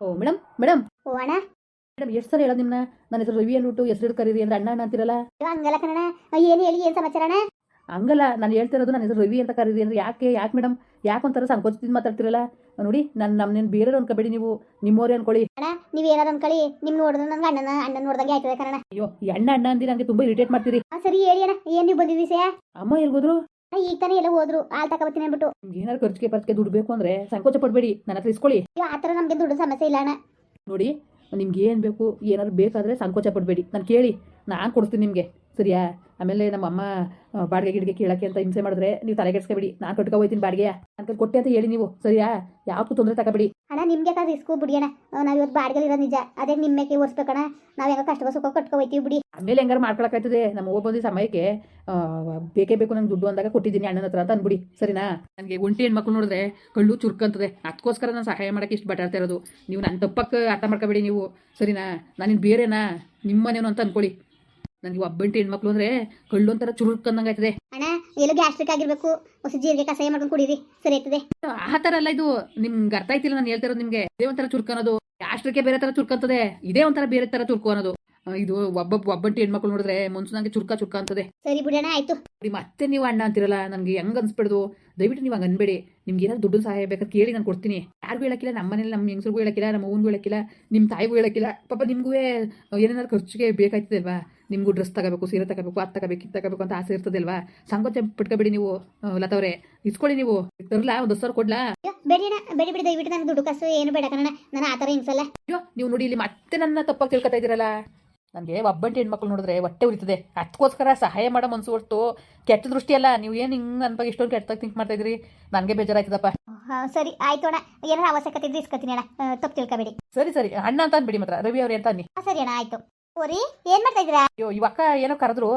ಓ madam madam ಓ ಅಣ್ಣ madam ಎಷ್ಟು ಸಲ ಹೇಳೋದು ನಿಮ್ಮನ್ನ ನನ್ನ ಹೆಸರು ರವಿ ಅಂದ್ಬಿಟ್ಟು ಹೆಸರು ಕರೀರಿ ಅಂದ್ರೆ ಅಣ್ಣ ಅಣ್ಣ ಅಂತಿರಲ್ಲ? ಅಯ್ಯೋ, ಹಂಗಲ್ಲ ಕಣಣ್ಣ. ಏನು ಹೇಳಿ ಏನು ಸಮಾಚಾರ ಅಣ್ಣ? ಹಂಗಲ್ಲ ನಾನು ಹೇಳ್ತಿರೋದು ನನ್ನ ಹೆಸರು ರವಿ ಅಂತ ಕರೀರಿ ಅಂದ್ರೆ ಯಾಕೆ ಯಾಕೆ ಮೇಡಮ್ ಯಾಕೆ ಒಂಥರ ಸಂಕೋಚದಿಂದ ಮಾತಾಡ್ತಿರಲ್ಲ? ನೋಡಿ ನಾನು ನಿನ್ ಬೇರೆಯವ್ರು ಅನ್ಕೋಬೇಡಿ ನೀವು. ನಿಮ್ಮವ್ರೆ ಅನ್ಕೊಳ್ಳಿ. ಅಣ್ಣ ನೀವು ಏನಾದ್ರು ಅನ್ಕೊಳ್ಳಿ. ನಿಮ್ ನೋಡಿದ್ರೆ ನನ್ಗೆ ಅಣ್ಣನ ಅಣ್ಣನ ನೋಡ್ದಂಗೆ ಆಯ್ತದೆ ಕಣಣ್ಣ. ಅಯ್ಯೋ ಈ ಅಣ್ಣ ಅಣ್ಣ ಅಂದಿ ನನಗೆ ತುಂಬ ಇರಿಟೇಟ್ ಮಾಡ್ತೀರಿ. ಆ, ಸರಿ ಹೇಳಿ ಅಣ್ಣ. ಏನು ನೀವು ಬಂದಿದ್ದೀವಿ ಸೇ ಅಮ್ಮ ಎಲ್ಗೋದ್ರು? ಈಗ ತಾನೇ ಎಲ್ಲ ಹೋದ್ರು. ಆಲ್ ತಗೊಬತ್ತೀನಿ ಅಂದ್ಬಿಟ್ಟು. ನಿಮ್ಗೆ ಏನಾದ್ರು ಖರ್ಚಿಗೆ ಪರ್ಚಿಗೆ ದುಡ್ಡು ಬೇಕು ಅಂದ್ರೆ ಸಂಕೋಚ ಪಡಬೇಡಿ ನನ್ನ ಹತ್ರ ಇಸ್ಕೊಳ್ಳಿ. ಅಯ್ಯೋ ಆ ಥರ ನಮಗೆ ದುಡ್ಡು ಸಮಸ್ಯೆ ಇಲ್ಲ ಅಣ್ಣ. ನೋಡಿ ನಿಮ್ಗೆ ಏನು ಬೇಕು ಏನಾದ್ರು ಬೇಕಾದ್ರೆ ಸಂಕೋಚ ಪಡಬೇಡಿ. ನಾನು ಕೇಳಿ ನಾನು ಕೊಡ್ತೀನಿ ನಿಮಗೆ. ಸರಿಯಾ? ಆಮೇಲೆ ನಮ್ಮ ಅಮ್ಮ ಬಾಡಿಗೆ ಗಿಡಿಗೆ ಕೇಳಕ್ಕೆ ಅಂತ ಹಿಂಸೆ ಮಾಡಿದ್ರೆ ನೀವು ತಲೆ ಕೆಡ್ಸ್ಕೊಬಿಡಿ. ನಾನು ಕಟ್ಕೊ ಹೋಯ್ತೀನಿ ಬಾಡಿಗೆ ಅಂತ ಕೊಟ್ಟೆ ಅಂತ ಹೇಳಿ ನೀವು. ಸರಿಯಾ? ಯಾವತ್ತೂ ತೊಂದರೆ ತಗೋಬೇಡಿ. ಅಣ್ಣ ನಿಮ್ಗೆ ಯಾಕೆ ರಿಸ್ಕು ಬಿಡಿ ಅಣ್ಣ. ನಾವು ಇವತ್ತು ಬಾಡಿಗೆ ಇರೋ ನಿಜ. ಅದೇ ನಿಮ್ಮೇಕೆ ಓಡಿಸ್ಬೇಕಣ ನಾವು ಹೆಂಗ ಕಷ್ಟ ಸುಖ ಕಟ್ಕೊ ಹೋಯ್ತೀವಿ ಬಿಡಿ. ಆಮೇಲೆ ಹೆಂಗಾರು ಮಾಡ್ಕೊಳಕಾಯ್ತದೆ ನಮ್ಮ ಹೋಗಿ ಬಂದಿದ್ದ ಸಮಯಕ್ಕೆ ಬೇಕೇ ಬೇಕು ನಂಗೆ ದುಡ್ಡು ಅಂದಾಗ ಕೊಟ್ಟಿದ್ದೀನಿ ಅಣ್ಣನ ಹತ್ರ ಅಂತ ಅಂದ್ಬಿಡಿ ಸರಿನಾ? ನನಗೆ ಒಂಟಿ ಹೆಣ್ಮಕ್ಳು ನೋಡಿದ್ರೆ ಕಳ್ಳು ಚುರ್ಕಂತದೆ. ಅದಕ್ಕೋಸ್ಕರ ನಾನು ಸಹಾಯ ಮಾಡಕ್ಕೆ ಇಷ್ಟು ಬಟಾಡ್ತಾ ಇರೋದು. ನೀವು ನನ್ನ ತಪ್ಪಕ್ಕೆ ಅರ್ಥ ಮಾಡ್ಕೋಬೇಡಿ ನೀವು. ಸರಿನಾ? ನಾನು ಬೇರೆನಾ? ನಿಮ್ಮನೇನು ಅಂತ ಅನ್ಕೊಳ್ಳಿ. ನನಗೆ ಒಬ್ಬಂಟಿ ಹೆಣ್ಮಕ್ಳು ಅಂದ್ರೆ ಕಳ್ಳು ಒಂಥರ ಚುರುಕಂದಂಗೆ ಆಯ್ತದೆ. ಅಣ್ಣ ಎಲ್ಲೋ ಗ್ಯಾಸ್ಟ್ರಿಕ್ ಆಗಿರ್ಬೇಕು. ಹೊಸ ಜೀರಿಗೆ ಕಷಾಯ ಮಾಡ್ಕೊಂಡು ಕುಡೀರಿ. ಸರಿ ಆಯ್ತದೆ. ಆ ತರ ಅಲ್ಲ ಇದು. ನಿಮ್ಗೆ ಅರ್ಥ ಆಯ್ತಿಲ್ಲ ನಾನು ಹೇಳ್ತಾ ಇರೋದು ನಿಮಗೆ. ಇದೇ ಒಂಥರ ಚುರುಕನೋದು ಗ್ಯಾಸ್ಟ್ರಿಕೆ ಬೇರೆ ತರ ಚುರುಕಂತದೆ ಇದೇ ಒಂಥರ ಬೇರೆ ತರ ಚುರುಕು ಅನ್ನೋದು. ಇದು ಒಬ್ಬ ಒಬ್ಬಂಟಿ ಹೆಣ್ಮಕ್ಳು ನೋಡಿದ್ರೆ ಮನ್ಸು ಚುರ್ಕ ಚುರ್ಕ ಅಂತದೆ. ಸರಿ ಬಿಡೋಣ ಆಯ್ತು. ಮತ್ತೆ ನೀವು ಅಣ್ಣ ಅಂತಿರಲ್ಲ ನನಗೆ ಹೆಂಗ್ ಅನ್ಸ್ಬಿಡ್ದು? ದಯವಿಟ್ಟು ನೀವ್ ಹಂಗೆ ಅನ್ಬೇಡಿ. ನಿಮ್ಗೆ ಏನಾದ್ರು ದುಡ್ಡು ಸಹಾಯ ಬೇಕಾದ್ರೆ ಕೇಳಿ ನಾನು ಕೊಡ್ತೀನಿ. ಯಾರಿಗೂ ಹೇಳಕ್ಕಿಲ್ಲ ನಮ್ಮ ಮನೇಲಿ ನಮ್ಮ ಹೆಂಗಸರಿಗೂ ಹೇಳಕ್ಕಿಲ್ಲ ನಮ್ಮ ಅವ್ನಿಗೂ ಹೇಳಕ್ಕಿಲ್ಲ ನಿಮ್ಮ ತಾಯಿಗೂ ಹೇಳಕ್ಕಿಲ್ಲ. ಪಾಪ ನಿಮ್ಗೂ ಏನೇನಾದ್ರು ಖರ್ಚಿಗೆ ಬೇಕಾಯ್ತದಲ್ವಾ? ನಿಮ್ಗೂ ಡ್ರೆಸ್ ತಗೋಬೇಕು ಸೀರೆ ತಗೋಬೇಕು ಅದು ತಗೋಬೇಕು ಇದು ತಗೋಬೇಕು ಅಂತ ಆಸೆ ಇರ್ತದಲ್ವಾ? ಸಂಕೋಚ ಪಟ್ಕೋಬೇಡಿ ನೀವು ಲತಾವ್ರೆ. ಇಸ್ಕೊಳ್ಳಿ ನೀವು. ತರಲಾ? ಒಂದು ಸಾವಿರ ಕೊಡ್ಲಾ? ಬೇಡಿ ಬೇಡಿ ಬಿಡಿ ದಯವಿಟ್ಟು ನನಗೆ ದುಡ್ಡು ಕಾಸು ಏನು ಬೇಡ ಕಣಣ್ಣ. ನಾನು ಆತರ ಥರ ಹಿಂಸಲ್ಲ ಅಯ್ಯೋ ನೀವು ನೋಡಿ ಇಲ್ಲಿ ಮತ್ತೆ ನನ್ನ ತಪ್ಪಾಗಿ ತಿಳ್ಕೊತಾ ಇದ್ದೀರಲ್ಲ. ನನಗೆ ಒಬ್ಬಂಟಿ ಹೆಣ್ಮಕ್ಳು ನೋಡಿದ್ರೆ ಹೊಟ್ಟೆ ಉರಿತದೆ. ಅದಕ್ಕೋಸ್ಕರ ಸಹಾಯ ಮಾಡೋ ಮನ್ಸು ಹೊರ್ತು ಕೆಟ್ಟ ದೃಷ್ಟಿ ಅಲ್ಲ. ನೀವು ಏನು ಹಿಂಗೆ ನನ್ನ ಬಗ್ಗೆ ಇಷ್ಟೊಂದು ಕೆಟ್ಟದಾಗ ಥಿಂಕ್ ಮಾಡ್ತಾ ಇದ್ರಿ ನನಗೆ ಬೇಜಾರಾಯ್ತದಪ್ಪ. ಸರಿ. ಆಯ್ತು ಅಣ್ಣ. ಏನಾರ ಅವಶ್ಯಕತೆ ಇದ್ರೆ ಇಸ್ಕೊತೀನಿ ಅಣ್ಣ. ತಪ್ಪು ತಿಳ್ಕೊಬೇಡಿ. ಸರಿ ಸರಿ. ಅಣ್ಣ ಅಂತ ಅನ್ಬಿಡಿ ಮಾತ್ರ. ರವಿ ಅವ್ರೆ ಅಂತ ಅನ್ನಿ. ಸರಿ ಅಣ್ಣ. ಆಯ್ತು. ಓರಿ ಏನ್ ಮಾಡ್ತಾ ಇದ್ದೀರಾ? ಅಯ್ಯೋ ಇವಕ್ಕ ಏನೋ ಕರೆದ್ರು.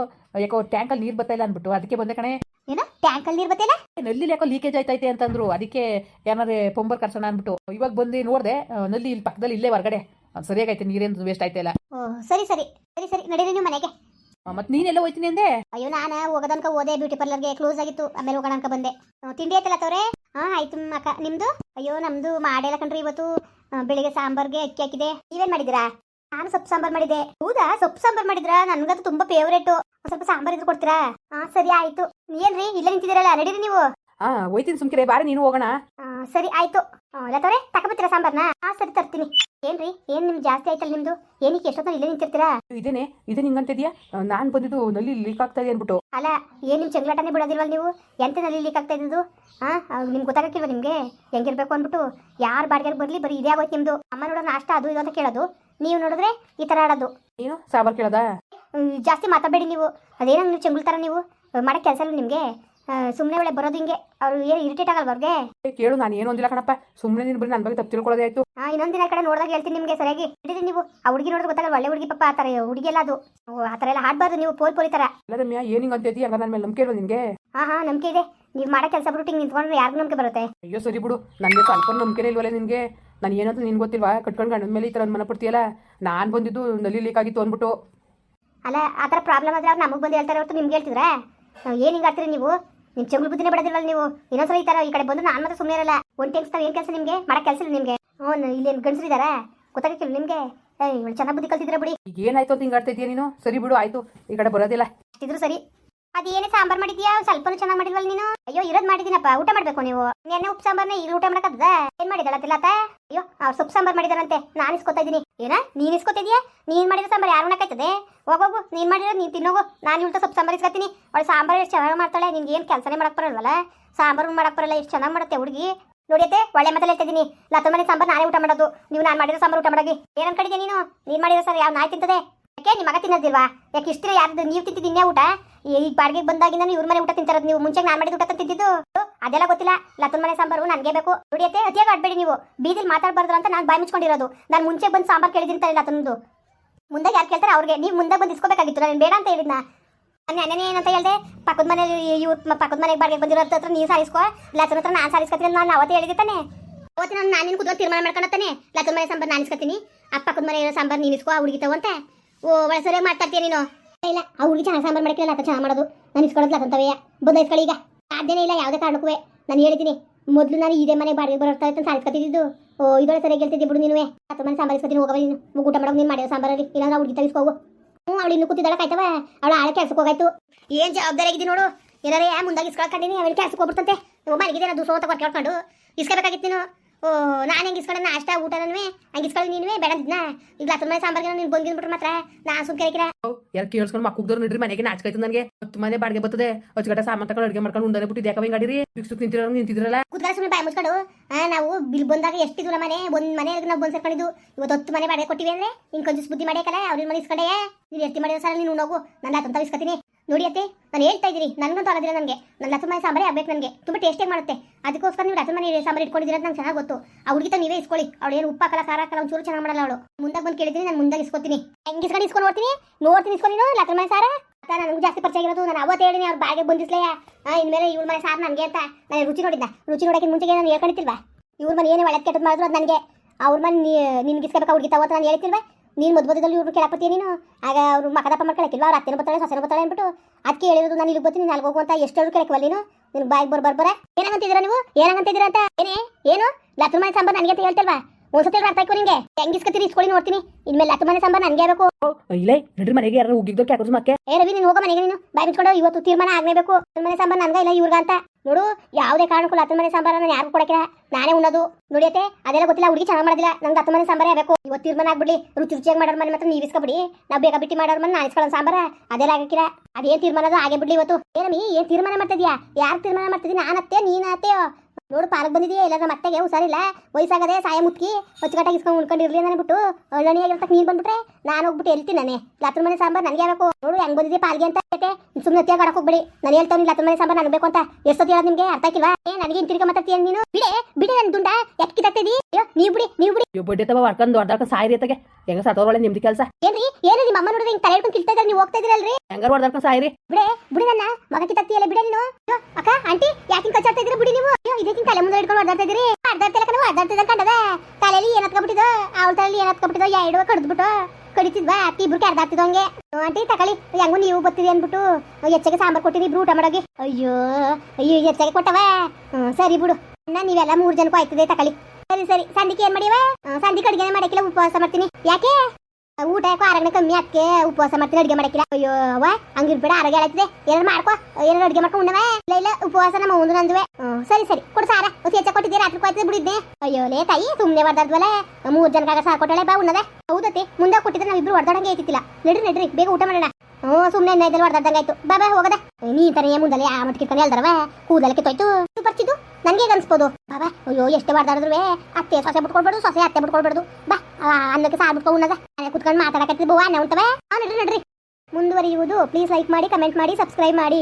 ಯಾಕೋ ಟ್ಯಾಂಕಲ್ಲಿ ನೀರು ಬರ್ತಾ ಇಲ್ಲ ಅಂದ್ಬಿಟ್ಟು. ಅದಕ್ಕೆ ಬಂದೆ ಕಣೆ. ಏನು? ಟ್ಯಾಂಕಲ್ಲಿ ನೀರು ಬತ್ತಿಲ್ಲ ನಲ್ಲಿ ಯಾಕೋ ಲೀಕೇಜ್ ಆಯ್ತೈತೆ ಅಂತಂದ್ರು. ಅದಕ್ಕೆ ಏನಾದ್ರೆ ಪೊಂಬರ್ ಕರ್ಸೋಣ ಅಂದ್ಬಿಟ್ಟು. ಇವಾಗ ಬಂದು ನೋಡಿದೆ. ನಲ್ಲಿ ಇಲ್ಲಿ ಪಕ್ಕದಲ್ಲಿ ಇಲ್ಲೇ ಹೊರಗಡೆ. ಸರಿಯಾಗೈತೆ ನೀರೇನು ವೇಸ್ಟ್ ಆಯ್ತಾ ಇಲ್ಲ. ಓ ಸರಿ ಸರಿ ಸರಿ ಸರಿ ನಡೀರಿ ನೀವು ಮನೆಗೆ. ಮತ್ತೆ ನೀನೆಲ್ಲ ಹೋಯ್ತೀನಿ ಅಂದೆ? ಅಯ್ಯೋ ನಾನು ಹೋಗೋದನ್ಕ ಹೋದೆ ಬ್ಯೂಟಿ ಪಾರ್ಲರ್ಗೆ ಕ್ಲೋಸ್ ಆಗಿತ್ತು ಆಮೇಲೆ ಹೋಗೋಣ ಅನ್ಕ ಬಂದೆ ತಿಂಡಿ ಆಯ್ತಲ್ಲ ತವ್ರೆ? ಹಾ ಆಯ್ತು ಅಕ್ಕ ನಿಮ್ದು? ಅಯ್ಯೋ ನಮ್ದು ಮಾಡಿಲ್ಲ ಕಣ್ರಿ ಇವತ್ತು. ಆ, ಬೆಳಿಗ್ಗೆ ಸಾಂಬಾರ್ಗೆ ಅಕ್ಕಿ ಹಾಕಿದೆ. ನೀವೇನ್ ಮಾಡಿದಿರಾ ನಾನು ಸೊಪ್ಪು ಸಾಂಬಾರ್ ಮಾಡಿದೆ ಹೌದಾ? ಸೊಪ್ಪು ಸಾಂಬಾರ್ ಮಾಡಿದ್ರಾ? ನನ್ಗದು ತುಂಬಾ ಫೇವ್ರೇಟು ಸ್ವಲ್ಪ ಸಾಂಬಾರ್ ಇದ್ರು ಕೊಡ್ತೀರಾ? ಹಾ ಸರಿ ಆಯ್ತು. ಏನ್ರಿ ಇಲ್ಲೇ ನಿಂತಿದ್ದೀರಲ್ಲ ನಡೀರಿ ನೀವು. ಹಾ ಹೋಯ್ತೀನಿ ಸುಮ್ಕಿರೆ ಬಾರಿ ನೀನು ಹೋಗೋಣ. ಆ, ಸರಿ ಆಯ್ತು. ಲತವ್ರೆ ತಗೊಬತ್ತೀರಾ ಸಾಂಬಾರ್ನ? ಹಾ ಸರಿ ತರ್ತೀನಿ. ಏನ್ರಿ? ಏನ್ ನಿಮ್ಗೆ ಜಾಸ್ತಿ ಆಯ್ತಲ್ಲ ನಿಮ್ದು? ಏನಕ್ಕೆ ಎಷ್ಟೊತ್ತ ಇಲ್ಲೇ ನಿಂತಿರ್ತೀರಾ? ಇದೇನೆ ಇದೇ ನಿಂಗಂತಿದ್ಯಾ ನಾನ್ ಬಂದಿದ್ದು ನಲ್ಲಿ ಲೀಕ್ ಆಗ್ತಾ ಇದೆ ಅನ್ಬಿಟ್ಟು ಅಲ್ಲ ಏನ್ ನಿಮ್ ಚಂಗ್ಲಾಟನೇ ಬಿಡೋದಿಲ್ವಲ್ಲ ನೀವು? ಎಂತ ನಲ್ಲಿ ಲೀಕ್ ಆಗ್ತಾ ಇದ್ದು ಹಾ ನಿಮ್ಗೆ ಗೊತ್ತಾಗಕ್ಕಿಲ್ವ ನಿಮ್ಗೆ? ಹೆಂಗಿರ್ಬೇಕು ಅಂದ್ಬಿಟ್ಟು? ಯಾರು ಬಾಡಿಗೆ ಬರ್ಲಿ ಬರೀ ಇದೇ ಆಗೋಯ್ತು ನಿಮ್ದು. ಅಮ್ಮ ನೋಡೋಣ ನಾಷ್ಟ ಅದು ಇದು ಅಂತ ಕೇಳೋದು. ನೀವು ನೋಡಿದ್ರೆ ಈ ತರ ಆಡೋದು. ಏನು? ಸಾಬಾರ್ ಕೇಳದ? ಜಾಸ್ತಿ ಮಾತಾಡಬೇಡಿ ನೀವು. ಅದೇನೋ ನೀವು ನೀವು? ಮಾಡೋ ಕೆಲಸ ಇಲ್ಲ ನಿಮಗೆ? ಸುಮ್ಮನೆ ಒಳ್ಳೆ ಬರೋದು ಹಿಂಗೆ. ಅವ್ರು ಏನು ಇರಿಟೇಟ್ ಆಗಲ್ಲ ಅವ್ರಿಗೆ? ಕೇಳು ನಾನು ಏನು ಒಂದಿಲ್ಲ ಕಣಪ್ಪ. ಸುಮ್ಮನೆ ನೀನು ಬರೀ ನನ್ನ ಬಗ್ಗೆ ತಪ್ಪು ತಿಳ್ಕೊಳ್ಳೋದೇ ಆಯ್ತು. ಹಾ ಇನ್ನೊಂದ್ ದಿನ ಈ ಕಡೆ ನೋಡಿದಾಗ ಹೇಳ್ತೀನಿ ನಿಮಗೆ ಸರಿಯಾಗಿ. ಹಿಡಿದ್ರಿ ನೀವು ಆ ಹುಡುಗಿ ನೋಡಿದ್ರೆ ಗೊತ್ತಾಗಲ್ಲ ಒಳ್ಳೆ ಹುಡುಗಿ ಪಾಪ ಆ ಥರ ಹುಡುಗಿ ಎಲ್ಲ ಅದು. ಆತರ ಆ ಥರ ಎಲ್ಲ ಹಾಡ್ಬಾರ್ದು ನೀವು ಪೋಲ್ ಪೋಲಿ ಥರ ಎಲ್ಲ ರಮ್ಯಾ ಏನು ಹಿಂಗೆ ನನ್ನ ಮೇಲೆ ನಂಬಿಕೆ ಇಲ್ವ ನಿನಗೆ? ಹಾ ಹಾ ನಂಬಿಕೆ ಇದೆ. ನೀವು ಮಾಡೋ ಕೆಲಸ ಬಿಟ್ಟು ಹಿಂಗೆ ನಿಂತ್ಕೊಂಡ್ರೆ ಯಾರಿಗೂ ನಂಬಿಕೆ ಬರುತ್ತೆ? ಅಯ್ಯೋ ಸರಿ ಬಿಡು. ನನಗೆ ಸ್ವಲ್ಪ ನಂಬಿಕೆನೇ ಇಲ್ವಲ್ಲ ನಿನಗೆ? ನಾನು ಏನಂತ ನಿನ್ಗೆ ಗೊತ್ತಿಲ್ವಾ? ಕಟ್ಕೊಂಡು ಗಂಡನ ಮೇಲೆ ಈ ಥರ ಮನ ಪಡ್ತೀಯಲ್ಲ? ನಾನು ಬಂದಿದ್ದು ನಲ್ಲಿ ಲೀಕ್ ಆಗಿತ್ತು ಅಂದ್ಬಿಟ್ಟು. ಅಲ್ಲ ಆ ಥರ ಪ್ರಾಬ್ಲಮ್ ಆದ್ರೆ ಅವ್ರು ನಮಗೆ ಬಂದು ಹೇಳ್ತಾರೆ ಹೊರತು ನಿಮ್ಗೆ ಹೇಳ್ತಿದ್ರೆ? ಏನು ಹಿಂಗೆ ಆಗ್ತೀರಿ ನೀವು? ನಿಮ್ಮ ಚೆಂಗ್ಳು ಬುದ್ಧಿನೇ ಬಡದಿರಲ್ಲ ನೀವು. ಇನ್ನೊಂದ್ಸಲ ಈ ತರ ಈ ಕಡೆ ಬಂದು ನಾನು ಮಾತ್ರ ಸುಮ್ಮನೆ ಇರಲ್ಲ. ಒಂದು ಟೆನ್ಸ್ತಾವ ಏನ್ ಕೆಲಸ ನಿಮ್ಗೆ? ಮಾಡಕ್ ಕೆಲಸ ಇಲ್ಲ ನಿಮ್ಗೆ. ಹ್ಞೂ ಇಲ್ಲೇನು ಗಂಡಸರಿದಾರಾ ಗೊತ್ತಾಗಕ್ಕಿಲ್ಲ ನಿಮಗೆ. ಇವಳು ಚೆನ್ನಾಗಿ ಬುದ್ಧಿ ಕಲ್ತಿದ್ರ ಬಿಡಿ. ಈಗ ಏನಾಯ್ತು ಅಂತ ಇದೀಯ ನೀನು? ಸರಿ ಬಿಡು ಆಯ್ತು. ಈ ಕಡೆ ಬರೋದಿಲ್ಲ. ಇದ್ರು ಸರಿ. ಅದೇನೇ ಸಾಂಬಾರ್ ಮಾಡಿದ್ಯಾ? ಸ್ವಲ್ಪನೂ ಚೆನ್ನಾಗಿ ಮಾಡಿದ್ವಲ್ಲ ನೀನು? ಅಯ್ಯೋ, ಇರೋದ್ ಮಾಡಿದಿನಪ್ಪ ಊಟ ಮಾಡ್ಬೇಕು ನೀವು. ನೆನ್ನೆ ಉಪ್ಪು ಸಾಂಬಾರ್ನ ಈಗ ಊಟ ಮಾಡಕತ್ತದ ಏನ್ ಮಾಡಿದಳ ಅಯ್ಯೋ, ಅವ್ರು ಸೊಪ್ಪು ಸಾಂಬಾರ್ ಮಾಡಿದಾರಂತೆ ನಾನು ಇಸ್ಕೊತಾ ಇದೀನಿ. ಏನ? ನೀನ್ ಇಸ್ಕೊತಿದ್ಯಾ ನೀನ್ ಮಾಡಿರೋ ಸಾಂಬಾರ್ ಯಾರು ಉಣ್ಣಕ್ಕಾಯ್ತದೆ? ಹೋಗೋಗು ನೀನ್ ಮಾಡಿರೋ, ನೀನ್ ತಿನ್ನೋಗು ನಾನು ಉಲ್ಟ ಸೊಪ್ಪು ಸಾಂಬಾರ್ ಇಸ್ಕೊತೀನಿ. ಅವಳು ಸಾಂಬಾರ್ ಎಷ್ಟು ಚೆನ್ನಾಗಿ ಮಾಡ್ತಾಳೆ, ನಿನ್ಗೆ ಏನು ಕೆಲಸನೇ ಮಾಡಕ್ ಬರಲ್ವಲ್ಲ? ಸಾಂಬಾರು ಮಾಡಕ್ ಬರಲ್ಲ, ಎಷ್ಟು ಚೆನ್ನಾಗಿ ಮಾಡುತ್ತೆ ಹುಡುಗಿ? ನೋಡಿಯತ್ತೆ ಒಳ್ಳೆ ಮಾತಲ್ಲಿ ಹೇಳ್ತಿದ್ದೀನಿ ಲತ್ತ ಮನೆ ಸಾಂಬಾರ್ ನಾನೇ ಊಟ ಮಾಡೋದು. ನೀವು ನಾನು ಮಾಡಿರೋ ಸಾಂಬಾರ್ ಊಟ ಮಾಡೋಗಿ. ಏನನ್ ಕಡಿದೆ ನೀನು? ನೀನ್ ಮಾಡಿರೋ ಸರ್ ಯಾವ ನಾಯಿ ತಿಂತದೆ? ಯಾಕೆ ನಿಮ್ಮ ಮಗ ತಿನ್ನೋದಿಲ್ವಾ? ಯಾಕೆ ಇಷ್ಟೇ ಯಾರ್ದು ನೀವು ತಿಂತಿದ್ದೀನಿ ಊಟ? ಈಗ ಬಾಡಿಗೆ ಬಂದಾಗಿಂದ ಇವ್ರ ಮನೆ ಊಟ ತಿಂತಾರದು ನೀವು ಮುಂಚೆ ನಾನು ಮಾಡಿದ ಊಟ ತಿಂತಿದ್ದು? ಅದೆಲ್ಲ ಗೊತ್ತಿಲ್ಲ. ಲತನ್ ಮನೆ ಸಾಂಬಾರು, ನನಗೆ ಬೇಕು. ನುಡಿಯತ್ತೆ ಅತಿಯಾಗಿ ಆಡ್ಬೇಡಿ ನೀವು. ಬೀದಿಲ್ ಮಾತಾಡಬಾರ್ದು ಅಂತ ನಾನು ಬಾಯಿ ಮುಚ್ಕೊಂಡಿರೋದು. ನಾನು ಮುಂಚೆ ಬಂದು ಸಾಂಬಾರು ಕೇಳಿದ್ದೀನಿ ತಾನೆ ಲತನದು. ಮುಂದೆ ಯಾರು ಕೇಳ್ತಾರೆ ಅವ್ರಿಗೆ? ನೀವು ಮುಂದೆ ಬಂದು ಇಸ್ಕೋಬೇಕಾಗಿತ್ತು. ನಾನು ಬೇಡ ಅಂತ ಹೇಳಿದ್ನ. ನಾನು ಏನಂತ ಹೇಳ್ದೆ? ಪಕ್ಕದ ಮನೆ ಯೂತ್ ಪಕ್ಕದ ಮನೆಗೆ ಬಾಡಿಗೆ ಬಂದಿರೋ ಹತ್ರ ನೀವು ಸಾರಿಸ್ಕೋ. ಲತನ ಹತ್ರ ನಾನು ಸಾರಿಸ್ಕೊತೀನಿ ನಾನು ಅವತ್ತೇ ಹೇಳಿದ್ದೆ ತಾನೆ. ಅವತ್ತು ನಾನು ನಾನೇನು ಕುದ್ರೆ ತೀರ್ಮಾನ ಮಾಡ್ಕೊಂಡತ್ತಾನೆ ಲತನ ಮನೆ ಸಾಂಬಾರ್ ನಾನು ಇಸ್ಕೊತೀನಿ ಆ ಪಕ್ಕದ ಮನೆ ಇರೋ ಸಾಂಬಾರು ನೀನು ಇಸ್ಕೋ ತಗೊಂತೆ ಓ, ಒಳ್ಳೆ ಸರಿಯಾಗಿ ಮಾತಾಡ್ತೀಯ ನೀನು? ಇಲ್ಲ, ಆ ಹುಡುಗಿ ಚೆನ್ನಾಗಿ ಸಾಂಬಾರ್ ಮಾಡಕ್ಕಿಲ್ಲ ಅಥವಾ ಚೆನ್ನಾಗಿ ಮಾಡೋದು. ನಾನು ಇಸ್ಕೊಳ್ಳೋದು ಲತಂತವಯ್ಯ ಬದಲಾಯಿಸ್ಕೊಳ್ಳಿ ಈಗ. ಸಾಧ್ಯನೇ ಇಲ್ಲ, ಯಾವುದೇ ಕಾರಣಕ್ಕೂ ನಾನು ಹೇಳ್ತೀನಿ ಮೊದಲು ನಾನು ಇದೇ ಮನೆ ಬಾಡಿಗೆ ಬರ್ತಾ ಇತ್ತು ಸಾರಿಸ್ಕೊತಿದ್ದು ಓ ಇದೊಳ ಸರಿಯಾಗಿ ಗೆಲ್ತಿದ್ದೆ ಬಿಡು ನೀನು ಅಥವಾ ಮನೆ ಸಾಂಬಾರ್ ಇಸ್ಕೊತೀನಿ ಹೋಗವ ನೀನು. ಊಟ ಮಾಡೋಕೆ ನೀನು ಮಾಡಿದ ಸಾಂಬಾರಲ್ಲಿ. ಇಲ್ಲಾಂದ್ರೆ ಹುಡುಗಿ ತೆಗಿಸ್ಕೋವು ಹ್ಞೂ, ಅವಳು ಇನ್ನು ಕೂತಿದ್ದಾಳೆ ಕಾಯ್ತವ ಅವಳು ಆಳೆ ಕೆಲ್ಸಕ್ಕೆ ಹೋಗಾಯ್ತು. ಏನು ಜವಾಬ್ದಾರಿ ಆಗಿದೆ ನೋಡು. ಏನಾರೇ ಮುಂದಾಗಿ ಇಸ್ಕೊಳ್ಕೊಂಡಿನಿ ಅವಳು ಕೆಲ್ಸಕ್ಕೆ ಹೋಗ್ಬಿಡ್ತಂತೆ. ಮನೆಗಿದೆ ನಾನು ದುಸೋತ ಕೊಟ್ಕೊಂಡು ಇಸ್ಕೋಬೇಕಾಗಿತ್ತು ನೀನು. ಓ ನಾನು ಹೆಂಗೆ ನಾ ಅಷ್ಟ ಊಟ ನನ್ವೆ. ಹಂಗೆ ಇಸ್ಕೊಳ್ಳಿ ನೀನುವೆ. ಬೇಡ ನಾ ಈಗ ಹತ್ತು ಮನೆ ಸಾಂಬಾರ್ಗೆ ನೀನು ಬಂದಿದ್ಬಿಟ್ರೆ ಮಾತ್ರ. ನಾ ಸುಮ್ ಕಿರ ಯಾರು ಕೇಳಿಸ್ಕೊಂಡು ಮಕ್ಕಳು ನೋಡ್ರಿ ಮನೆಗೆ ನಾಚ್ಕಾಯ್ತು ನನಗೆ. ಹತ್ತು ಮನೆ ಬಾಡಿಗೆ ಬರ್ತದೆ. ಅಚ್ಚುಗಟ್ಟ ಸಾಮಾನು ತಗೊಂಡು ಅಡುಗೆ ಮಾಡ್ಕೊಂಡು ಉಂಡನೆ ಬಿಟ್ಟು ಯಾಕೆ ಹಿಂಗಾಡಿರಿ ಬಿಕ್ಸು ನಿಂತಿರೋ ನಿಂತಿದ್ರಲ್ಲ. ಕುತ್ಕಾರ ಸುಮ್ಮನೆ ಬಾಯಿ ಮುಚ್ಕೊಂಡು. ನಾವು ಬಿಲ್ ಬಂದಾಗ ಎಷ್ಟಿದ್ವು ನಮ್ಮ ಮನೆ? ಒಂದ್ ಮನೆ ನಾವು ಬಂದ್ ಸೇರ್ಕೊಂಡಿದ್ದು. ಇವತ್ತು ಹತ್ತು ಮನೆ ಬಾಡಿಗೆ ಕೊಟ್ಟಿವಿ ಅಂದ್ರೆ ನಿನ್ ಕೊಂಚ ಬುದ್ಧಿ ಮಾಡ್ಯಾಕಲ್ಲ? ಅವ್ರ ಮನೆ ಇಸ್ಕೊಂಡೆ ನೀನು ಎಷ್ಟು ಮಾಡಿದ ಸರ್ ನೀನು ಹೋಗು ನನ್ನ ಹತ್ತು ಇಸ್ಕೊತೀನಿ. ನೋಡಿ ಅತ್ತೆ, ನಾನು ಹೇಳ್ತಾ ಇದ್ದೀನಿ, ನನಗಂತೂ ಆಗೋದಿಲ್ಲ ನನಗೆ. ನನ್ನ ಹತ್ತು ಮನೆ ಸಾಂಬಾರೇ ಆಗಬೇಕು ನನಗೆ. ತುಂಬಾ ಟೇಸ್ಟಿಯಾಗಿ ಮಾಡುತ್ತೆ. ಅದಕ್ಕೋಸ್ಕರ ನೀವು ಲಸ ಮನೆ ಸಾಂಬಾರು ಇಟ್ಕೊಂಡಿದ್ದೀರ ನಂಗೆ ಚೆನ್ನಾಗಿ ಗೊತ್ತು. ಆ ಹುಡುಗಿತ ನೀವೇ ಇಸ್ಕೊಳ್ಳಿ. ಅವಳು ಏನು ಉಪ್ಪ ಹಾಕಲ್ಲ ಖಾರ ಹಾಕಲ್ಲ, ಒಂಚೂರು ಚೆನ್ನಾಗಿ ಮಾಡಲ್ಲ ಅವಳು. ಮುಂದಾಗ ಬಂದು ಕೇಳಿದ್ದೀನಿ ನಾನು ಮುಂದೆ ಇಸ್ಕೊತೀನಿ. ಹೆಂಗೆ ಇಸ್ಕೊಂಡು ಇಸ್ಕೊಂಡು ನೋಡ್ತೀನಿ? ನೋಡ್ತೀನಿ ಇಸ್ಕೊಂಡು ನೀನು ಮನೆ ಸಾರ? ಅಕ್ಕ, ನನಗೆ ಜಾಸ್ತಿ ಪರಿಚಯ ಆಗಿರೋದು, ನಾನು ಅವತ್ತು ಹೇಳಿನಿ, ಅವ್ರು ಬಾಯಿಗೆ ಬಂದಿಸ್ಲೇ. ಇನ್ಮೇಲೆ ಇವ್ರ ಮನೆ ಸಾರು ನನಗೆ ಅಂತ. ನಾನು ರುಚಿ ನೋಡಿದ್ದ ರುಚಿ ನೋಡೋಕೆ ಮುಂಚೆಗೆ ನಾನು ಹೇಳ್ಕೊಂಡಿತ್ತಿಲ್ವಾ ಇವ್ರ ಮನೆ ಏನೇ ಒಳ್ಳೆ ಕೆಟ್ಟದ್ದು ಮಾಡಿದ್ರು ಅದು ನನಗೆ. ಅವ್ರ ಮನೆ ನಿನ್ಗೆ ಇಸ್ಕೋಬೇಕು ಹುಡುಗಿ ತಗೋತ ನಾನು ಹೇಳ್ತಿಲ್ವಾ? ನೀನು ಮದ್ಬದಲ್ಲಿ ಇವ್ರು ಕೇಳಪತ್ತಿ ನೀನು? ಆಗ ಅವ್ರು ಮಕದಪ್ಪ ಮಾಡ್ಕೊಳಕ್ಕಿಲ್ವ ಅವ್ರು ಅತ್ತೆನ ಬರ್ತಾಳೆ, ಸೊಸೆನ ಬರ್ತಾಳೆ ಅಂದ್ಬಿಟ್ಟು ಅದಕ್ಕೆ ಹೇಳಿರೋದು ನಾನು ಇಲ್ಲಿ ಬರ್ತೀನಿ ನಾನು ಹೋಗುವಂತ ಎಷ್ಟು ಕೇಳಕ್ವಲ್ಲ ನೀನು. ನಿನ್ ಬಾಯಿಗೆ ಬರ್ ಬರ್ಬರ ಏನಂತಿದ್ದೀರಾ ನೀವು? ಏನಂತಿದ್ದೀರಾ ಅಂತ? ಏನೇ? ಏನು? ಲತ್ತು ಮನೆ ಸಾಂಬಾರ್ ನನಗೆ ಅಂತ ಹೇಳ್ತಿಲ್ವಾ? ಒಂದ್ಸತಿ ಅರ್ಥ ಆಯ್ಕೋ ನಿಮ್ಗೆ ಹೆಂಗ್ ಇಸ್ಕೊತೀರಿ ಇಸ್ಕೊಳ್ಳಿ ನೋಡ್ತೀನಿ. ಇನ್ಮೇಲೆ ಲತ್ತು ಮನೆ ಸಾಂಬಾರ್ ನನಗೆ ಬೇಕು ಇಲ್ಲೇ ನಡ್ರಿ ಮನೆಗೆ ಯಾರು ಉಗಿದ್ರು ಕ್ಯಾಕರ್ಸ್ ಮಕ್ಕೆ ಏ ರವಿ ನೀನು ಹೋಗೋ ಮನೆಗೆ ನೀನು. ಬಾಯಿ ಬಿಚ್ಕೊಂಡು ಇವತ್ತು ತೀರ್ಮಾನ ಆಗ್ಲೇಬೇಕು. ಹತ್ತನ ಮನೆ ಸಾಂಬಾರ್ ನನ್ಗ ಇಲ್ಲ ಇವ್ರಿಗ ಅಂತ. ನೋಡು ಯಾವುದೇ ಕಾರಣಕ್ಕೂ ಹತ್ತನ ಮನೆ ಸಾಂಬಾರ ನಾನು ಯಾರು ಕೊಡಕಿಲ್ಲ ನಾನೇ ಉಣ್ಣೋದು. ನೋಡಿಯತ್ತೆ? ಅದೆಲ್ಲ ಗೊತ್ತಿಲ್ಲ ಹುಡುಗಿ ಚೆನ್ನಾಗಿ ಮಾಡೋದಿಲ್ಲ. ನಂಗೆ ಹತ್ತು ಮನೆ ಸಾಂಬಾರೇ ಬೇಕು ಇವತ್ತು ತೀರ್ಮಾನ ಆಗ್ಬಿಡಿ ರುಚಿ ರುಚಿಯಾಗಿ ಮಾಡೋರ್ ಮನೆ ಮಾತ್ರ ನೀವು ಇಸ್ಕೊಬಿಡಿ. ನಾವು ಬೇಗ ಬಿಟ್ಟು ಮಾಡೋರ್ ಮನೆ ನಾನು ಇಸ್ಕೊಳ್ಳೋ ಸಾಂಬಾರ. ಅದೆಲ್ಲ ಆಗಕ್ಕಿಲ್ಲ. ಅದೇನ್ ತೀರ್ಮಾನ ಆಗೇ ಬಿಡ್ಲಿ ಇವತ್ತು. ಏನಮ್ಮಿ ಏನ್ ತೀರ್ಮಾನ ಮಾಡ್ತಿದ್ಯಾ? ಯಾರು ತೀರ್ಮಾನ ಮಾಡ್ತಿದ್ದಿ? ನಾನತ್ತೆ ನೀನತ್ತೆಯೋ? ನೋಡು ಪಾರ್ಕ್ ಬಂದಿದೆಯಾ? ಇಲ್ಲ ನಮ್ಮ ಅತ್ತೆಗೆ ಹುಷಾರಿಲ್ಲ? ವಯಸ್ಸಾಗದೆ ಸಾಯ ಮುತ್ಕಿ ಹೊಚ್ಚಗಟ್ಟಾಗಿ ಇಸ್ಕೊಂಡು ಉಣ್ಕೊಂಡಿರ್ಲಿ ಅಂದ್ಬಿಟ್ಟು ಅಳ್ಳಣಿಯಾಗಿರ್ತಕ್ಕ ನೀನು ಬಂದ್ಬಿಟ್ರೆ ನಾನು ಹೋಗ್ಬಿಟ್ಟು ಹೇಳ್ತೀನಿ ನಾನೇ. ಲಾತ್ರ ಮನೆ ಸಾಂಬಾರ್ ನನಗೆ ಬೇಕು ನೋಡು ಹೆಂಗ್ ಬಂದಿದೆ ಪಾಲ್ಗೆ ಅಂತ ಹೇಳ್ತೆ ಸುಮ್ಮನೆ ಹತ್ತಿಯಾಗ ಆಡಕ್ ಹೋಗ್ಬೇಡಿ. ನಾನು ಹೇಳ್ತಾವ್ನಿ ಲಾತ್ರ ಮನೆ ಸಾಂಬಾರ್ ನನಗೆ ಬೇಕು ಅಂತ. ಎಷ್ಟೊತ್ತು ಹೇಳೋದು ನಿಮಗೆ? ಅರ್ಥ ಆಗಿಲ್ವಾ ಏ ನನಗೆ ತಿರ್ಗ ಮಾತಾಡ್ತೀಯ ನೀನು? ಬಿಡೆ ಬಿಡೆ ನನ್ನ ದುಂಡ. ಯಾಕೆ ಕಿತ್ತಾಗ್ತಿದಿ ನೀವು ಬಿಡಿ ನೀವು ಬಿಡಿ. ಇವ್ ಬಡ್ಡೆ ತವ ಹೊಡ್ಕೊಂಡು ದೊಡ್ಡಕ ಸಾಯಿರಿ ಅತ್ತಗೆ. ಹೆಂಗ ಸತ್ತೋರೊಳೆ ನಿಮ್ದು ಕೆಲಸ. ಏನ್ರಿ ಏನು ನಿಮ್ಮ ಅಮ್ಮ ನೋಡಿದ್ರೆ ಹಿಂಗೆ ತಲೆ ಹಿಡ್ಕೊಂಡು ಕಿಲ್ತಾ ಇದ್ರೆ ನೀವು ಹೋಗ್ತಾ ಇದ್ರಲ್ರಿ? ಹೆಂಗಾರು ಹೊಡ್ದಾಕ ಸಾಯಿರಿ. ಬಿಡೆ ಬಿಡಿ ನನ್ನ. ಮಗ ಕಿತ್ತಾಗ್ತಿಯಲ್ಲ ಬಿಡೆ ನೀನು ಅಯ್ಯೋ, ಅಕ್ಕ ಆಂಟಿ ಯಾಕಿಂಗ್ ಕಚ್ಚಾಡ್ತಾ ಇದ್ದೀರಿ ಬಿಡಿ ನೀವು ಅಯ್ಯೋ ಇದಕ್ಕಿಂತ ತಲೆ ಮುಂದೆ ಇದ್ದೀರಿ ಹೊಡ್ದಾಡ್ತಿಲ್ಲ ಕಣವ ಹೊಡ್ದಾಡ್ತಿದ್ದ ಕಂಡದ ತಲೆಯಲ್ಲಿ ಏನ್ ಹತ್ಕೊಬಿಟ್ಟಿದ್ದು ಅವಳ ತಲೆಯಲ್ಲಿ ಏನ್ ಹತ್ಕೊಬಿಟ್ಟಿದ್ದು ಎರಡು ಕಡ್ದ್ಬಿಟ್ಟು ಕಡಿತಿದ್ವಾ, ಅತ್ತಿ ಇಬ್ರು ಕರ್ದಾಡ್ತಿದ್ವು ಹಂಗೆ ಆಂಟಿ ತಕೊಳ್ಳಿ ಹೆಂಗು ನೀವು ಬರ್ತೀರಿ ಅಂದ್ಬಿಟ್ಟು ಹೆಚ್ಚಾಗಿ ಸಾಂಬಾರ್ ಕೊಟ್ಟಿರಿ ಇಬ್ರು ಊಟ ಮಾಡೋಗಿ ಅಯ್ಯೋ ಅಯ್ಯೋ ಹೆಚ್ಚಾಗಿ ಕೊಟ್ಟವ? ಸರಿ ಬಿಡು. ಅಣ್ಣ, ನೀವೆಲ್ಲ ಮೂರು ಜನಕ್ಕೂ ಆಯ್ತದೆ ತಕೊಳ್ಳಿ ಸರಿ ಸರಿ. ಸಂದಿಗೆ ಏನ್ ಮಾಡಿವ ಸಂದಿಗೆ ಅಡಿಗೆ ಮಾಡಕ್ಕಿಲ್ಲ, ಉಪವಾಸ ಮಾಡ್ತೀನಿ. ಯಾಕೆ? ಊಟ ಯಾಕೋ ಆರೋಗ್ಯ ಕಮ್ಮಿ ಅದಕ್ಕೆ ಉಪವಾಸ ಮಾಡ್ತೀನಿ, ಅಡಿಗೆ ಮಾಡಕ್ಕಿಲ್ಲ. ಅಯ್ಯೋ, ಅವ್ವ ಹಂಗಿರ್ಬೇಡ ಆರೋಗ್ಯ ಆಗ್ತದೆ ಏನಾರು ಮಾಡ್ಕೋ ಏನಾರು ಅಡಿಗೆ ಮಾಡ್ಕೊ, ಉಣ್ಣವ. ಇಲ್ಲ ಇಲ್ಲ, ಉಪವಾಸ ನಮ್ಮ ಒಂದು ನಂದುವೆ. ಸರಿ ಸರಿ, ಕೊಡು ಸಾರ. ಹೊಸಿ ಹೆಚ್ಚ ಕೊಟ್ಟಿದ್ದೆ, ರಾತ್ರಿ ಕೊಯ್ತದೆ, ಬಿಡಿದ್ದೆ. ಅಯ್ಯೋ, ಲೇ, ತಾಯಿ ಸುಮ್ಮನೆ ಹೊಡೆದಾಡ್ವಲ್ಲ ಮೂರು ಜನಕ್ಕಾಗ ಸಾರ್ ಕೊಟ್ಟಳೆ, ಬಾ ಉಣ್ಣದೆ ಹೌದತ್ತೆ ಮುಂದೆ ಕೊಟ್ಟಿದ್ರೆ ನಾವಿಬ್ರು ಹೊಡೆದಾಡಂಗೆ ಐತಿಲ್ಲ ನಡ್ರಿ ನಡ್ರಿ, ಬೇಗ ಊಟ ಮಾಡೋಣ. ಹ್ಞೂ ಸುಮ್ಮನೆ ನೈದಲ್ಲಿ ಬಾ ಬಾ ಹೋಗದ. ನೀ ತಾನೇ ಮುಂದಲೆ ಆ ಮಟ್ಟಿ ಕಿತ್ಕೊಂಡು ಕೂದಲಕ್ಕೆ ಕೂದಲ ಕಿತ್ತೋಯ್ತು ಬರ್ತಿದ್ದು ನನಗೆ ಅನ್ಸ್ಬೋದು? ಬಾಬಾ ಅಯ್ಯೋ ಎಷ್ಟು ಹೊಡೆದಾಡಿದ್ರು ಅತ್ತೆ ಸೊಸೆ ಬಿಟ್ಕೊಳ್ಬೇಡು ಸೊಸೆ ಅತ್ತೆ ಬಿಟ್ಕೊಳ್ಬೇಡು ಬಾ ಅನ್ನಕ್ಕೆ ಸಾರ್ ಬಿಟ್ಕೊಂಡು ಉಣ್ಣದ. ಮನೆ ಕುತ್ಕೊಂಡು ಮಾತಾಡಕತ್ತಿದ್ದು. ಬವ್ವ ಅನ್ನ ಉಂಟವೆ ಆ, ನಡ್ರಿ. ನಡ್ರಿ ಮುಂದುವರಿಯುವುದು. ಪ್ಲೀಸ್ ಲೈಕ್ ಮಾಡಿ ಕಮೆಂಟ್ ಮಾಡಿ ಸಬ್ಸ್ಕ್ರೈಬ್ ಮಾಡಿ.